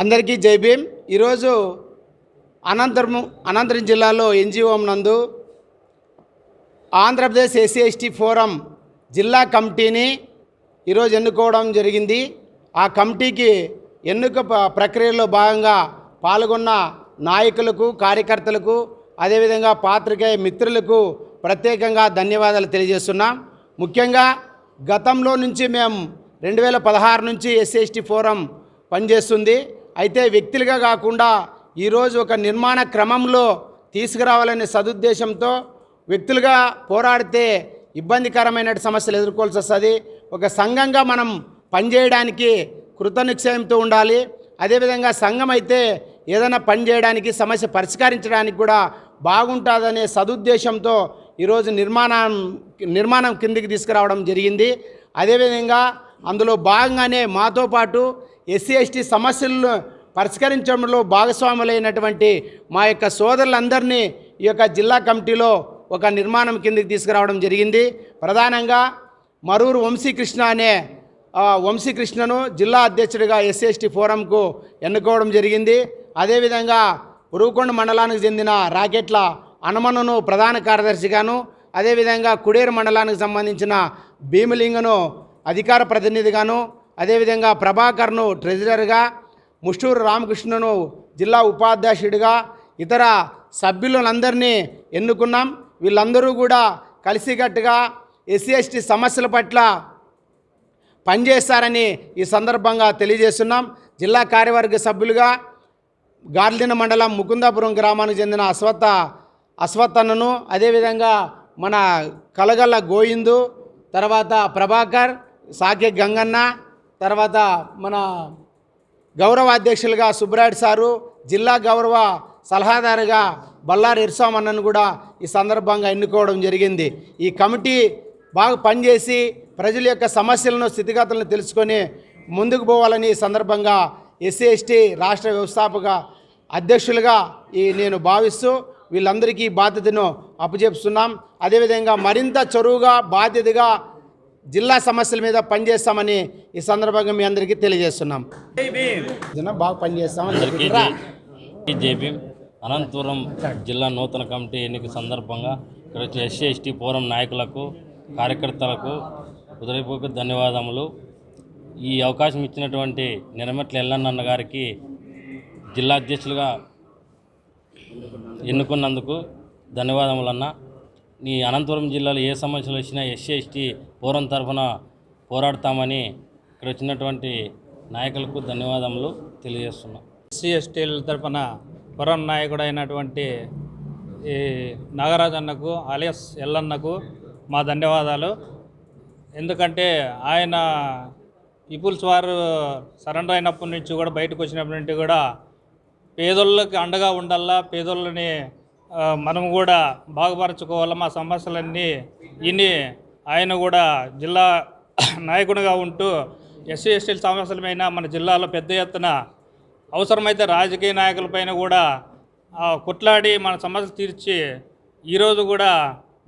అందరికీ జై భీమ్. ఈరోజు అనంతరము అనంతరం జిల్లాలో ఎన్జిఓ నందు ఆంధ్రప్రదేశ్ ఎస్సీ ఎస్టీ ఫోరం జిల్లా కమిటీని ఈరోజు ఎన్నుకోవడం జరిగింది. ఆ కమిటీకి ఎన్నుక ప్రక్రియలో భాగంగా పాల్గొన్న నాయకులకు కార్యకర్తలకు అదేవిధంగా పాత్రికేయ మిత్రులకు ప్రత్యేకంగా ధన్యవాదాలు తెలియజేస్తున్నాం. ముఖ్యంగా గతంలో నుంచి మేము రెండు వేల పదహారు నుంచి ఎస్సీ ఎస్టీ ఫోరం పనిచేస్తుంది. అయితే వ్యక్తులుగా కాకుండా ఈరోజు ఒక నిర్మాణ క్రమంలో తీసుకురావాలనే సదుద్దేశంతో వ్యక్తులుగా పోరాడితే ఇబ్బందికరమైన సమస్యలు ఎదుర్కోవాల్సి వస్తుంది. ఒక సంఘంగా మనం పనిచేయడానికి కృతనిశ్చయంతో ఉండాలి. అదేవిధంగా సంఘం అయితే ఏదైనా పని చేయడానికి సమస్య పరిష్కరించడానికి కూడా బాగుంటుందనే సదుద్దేశంతో ఈరోజు నిర్మాణం నిర్మాణం కిందికి తీసుకురావడం జరిగింది. అదేవిధంగా అందులో భాగంగానే మాతో పాటు ఎస్సీ ఎస్టీ సమస్యలను పరిష్కరించడంలో భాగస్వాములైనటువంటి మా యొక్క సోదరులందరినీ ఈ యొక్క జిల్లా కమిటీలో ఒక నిర్మాణం కిందకి తీసుకురావడం జరిగింది. ప్రధానంగా మరూరు వంశీకృష్ణ అనే వంశీకృష్ణను జిల్లా అధ్యక్షుడిగా ఎస్సీ ఎస్టీ ఫోరంకు ఎన్నుకోవడం జరిగింది. అదేవిధంగా ఉరువుకొండ మండలానికి చెందిన రాకెట్ల హనుమనును ప్రధాన కార్యదర్శిగాను అదేవిధంగా కుడేరు మండలానికి సంబంధించిన భీమలింగను అధికార ప్రతినిధిగాను అదేవిధంగా ప్రభాకర్ను ట్రెజరర్గా ముష్టూరు రామకృష్ణను జిల్లా ఉపాధ్యక్షుడిగా ఇతర సభ్యులందరినీ ఎన్నుకున్నాం. వీళ్ళందరూ కూడా కలిసికట్టుగా ఎస్సీ ఎస్టీ సమస్యల పట్ల పనిచేస్తారని ఈ సందర్భంగా తెలియజేస్తున్నాం. జిల్లా కార్యవర్గ సభ్యులుగా గార్లిన మండలం ముకుందాపురం గ్రామానికి చెందిన అశ్వత్థ అశ్వత్థన్నను అదేవిధంగా మన కలగల్ల గోయిందు తర్వాత ప్రభాకర్ సాకే గంగన్న తర్వాత మన గౌరవ అధ్యక్షులుగా సుబ్రాయుడు సారు జిల్లా గౌరవ సలహాదారుగా బల్లారి ఇర్సామన్నను కూడా ఈ సందర్భంగా ఎన్నుకోవడం జరిగింది. ఈ కమిటీ బాగా పనిచేసి ప్రజల యొక్క సమస్యలను స్థితిగతులను తెలుసుకొని ముందుకు పోవాలని ఈ సందర్భంగా ఎస్సీ ఎస్టీ రాష్ట్ర వ్యవస్థాపక అధ్యక్షులుగా ఈ నేను భావిస్తూ వీళ్ళందరికీ బాధ్యతను అప్పచెప్తున్నాం. అదేవిధంగా మరింత చొరువుగా బాధ్యతగా జిల్లా సమస్యల మీద పనిచేస్తామని ఈ సందర్భంగా మీ అందరికీ తెలియజేస్తున్నాం. బాగా పనిచేస్తామని జేబీ అనంతపురం జిల్లా నూతన కమిటీ ఎన్నిక సందర్భంగా ఇక్కడ వచ్చే ఎస్సీ ఎస్టీ ఫోరం నాయకులకు కార్యకర్తలకు హృదయపూర్వక ధన్యవాదములు. ఈ అవకాశం ఇచ్చినటువంటి నిరమెట్ల ఎల్లన్న గారికి జిల్లా అధ్యక్షులుగా ఎన్నుకున్నందుకు ధన్యవాదములన్న. నీ అనంతపురం జిల్లాలో ఏ సమస్యలు వచ్చినా ఎస్సీ ఎస్టీ పూర్వం తరఫున పోరాడతామని ఇక్కడ వచ్చినటువంటి నాయకులకు ధన్యవాదములు తెలియజేస్తున్నాం. ఎస్సీ ఎస్టీల తరఫున పురం నాయకుడు అయినటువంటి ఈ నాగరాజన్నకు అలియస్ ఎల్లన్నకు మా ధన్యవాదాలు. ఎందుకంటే ఆయన పీపుల్స్ వారు సరెండర్ అయినప్పటి నుంచి కూడా బయటకు వచ్చినప్పటి నుంచి కూడా పేదోళ్ళకి అండగా ఉండాలా పేదోళ్ళని మనం కూడా బాగుపరచుకోవాలి మా సమస్యలన్నీ. ఇని ఆయన కూడా జిల్లా నాయకుడిగా ఉంటూ ఎస్సీ ఎస్టీల సమస్యలపైన మన జిల్లాలో పెద్ద ఎత్తున అవసరమైతే రాజకీయ నాయకులపైన కూడా కొట్లాడి మన సమస్యలు తీర్చి ఈరోజు కూడా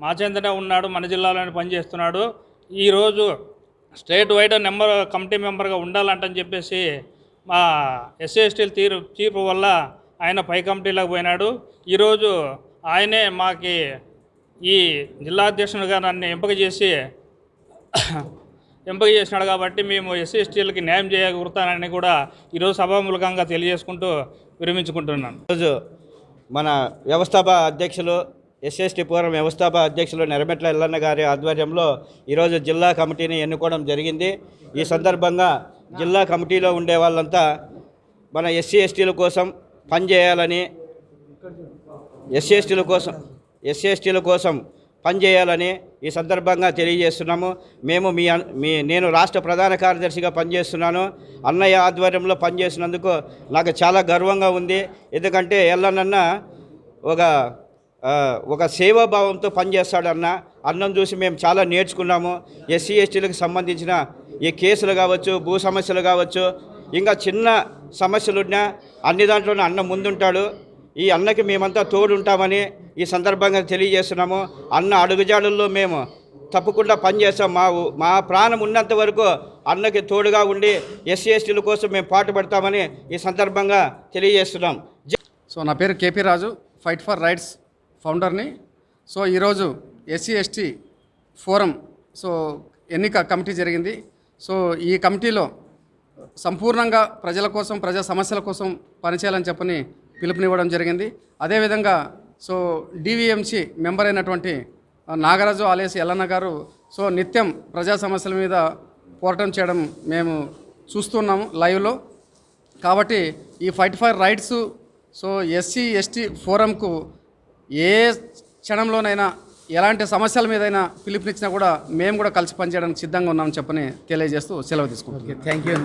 మా చెందనే ఉన్నాడు మన జిల్లాలోనే పనిచేస్తున్నాడు. ఈరోజు స్టేట్ వైడ్ నెంబర్ కమిటీ మెంబర్గా ఉండాలంటని చెప్పేసి మా ఎస్సీ ఎస్టీల తీరు తీర్పు వల్ల ఆయన పై కమిటీలోకి పోయినాడు. ఈరోజు ఆయనే మాకి ఈ జిల్లా అధ్యక్షునిగా నన్ను ఎంపిక చేసి ఎంపిక చేసినాడు కాబట్టి మేము ఎస్సీ ఎస్టీలకి న్యాయం చేయగలుగుతానని కూడా ఈరోజు సభాముఖంగా తెలియజేసుకుంటూ విరమించుకుంటున్నాను. ఈరోజు మన వ్యవస్థాప అధ్యక్షులు ఎస్ఎస్టీ పూర్వం వ్యవస్థాప అధ్యక్షులు నెరమెట్ల ఎల్లన్న గారి ఆధ్వర్యంలో ఈరోజు జిల్లా కమిటీని ఎన్నుకోవడం జరిగింది. ఈ సందర్భంగా జిల్లా కమిటీలో ఉండే వాళ్ళంతా మన ఎస్సీ ఎస్టీల కోసం పనిచేయాలని ఎస్సీఎస్టీల కోసం ఎస్సీ ఎస్టీల కోసం పనిచేయాలని ఈ సందర్భంగా తెలియజేస్తున్నాము. మేము మీ మీ నేను రాష్ట్ర ప్రధాన కార్యదర్శిగా పనిచేస్తున్నాను. అన్నయ్య ఆధ్వర్యంలో పనిచేసినందుకు నాకు చాలా గర్వంగా ఉంది. ఎందుకంటే ఎల్లనన్న ఒక ఒక సేవాభావంతో పనిచేస్తాడన్న అన్నం చూసి మేము చాలా నేర్చుకున్నాము. ఎస్సీ ఎస్టీలకు సంబంధించిన ఈ కేసులు కావచ్చు భూ సమస్యలు కావచ్చు ఇంకా చిన్న సమస్యలున్నా అన్ని దాంట్లోనే అన్న ముందుంటాడు. ఈ అన్నకి మేమంతా తోడు ఉంటామని ఈ సందర్భంగా తెలియజేస్తున్నాము. అన్న అడుగుజాడుల్లో మేము తప్పకుండా పనిచేస్తాం. మా మా ప్రాణం ఉన్నంత వరకు అన్నకి తోడుగా ఉండి ఎస్సీ ఎస్టీల కోసం మేము పాటుపడతామని ఈ సందర్భంగా తెలియజేస్తున్నాం. సో నా పేరు KP Raju fight for rights ఫౌండర్ని. So ఈరోజు ఎస్సీ ఎస్టీ ఫోరం సో ఎన్నిక కమిటీ జరిగింది. సో ఈ కమిటీలో సంపూర్ణంగా ప్రజల కోసం ప్రజా సమస్యల కోసం పనిచేయాలని చెప్పని పిలుపునివ్వడం జరిగింది. అదేవిధంగా సో డివిఎంసి మెంబర్ అయినటువంటి నాగరాజు ఆలేసి ఎల్లన్న గారు సో నిత్యం ప్రజా సమస్యల మీద పోరాటం చేయడం మేము చూస్తున్నాము లైవ్లో. కాబట్టి ఈ fight for rights so SC ST ఫోరంకు ఏ క్షణంలోనైనా ఎలాంటి సమస్యల మీదైనా పిలుపునిచ్చినా కూడా మేము కూడా కలిసి పనిచేయడానికి సిద్ధంగా ఉన్నామని చెప్పని తెలియజేస్తూ సెలవు తీసుకుంటాం థ్యాంక్ యూ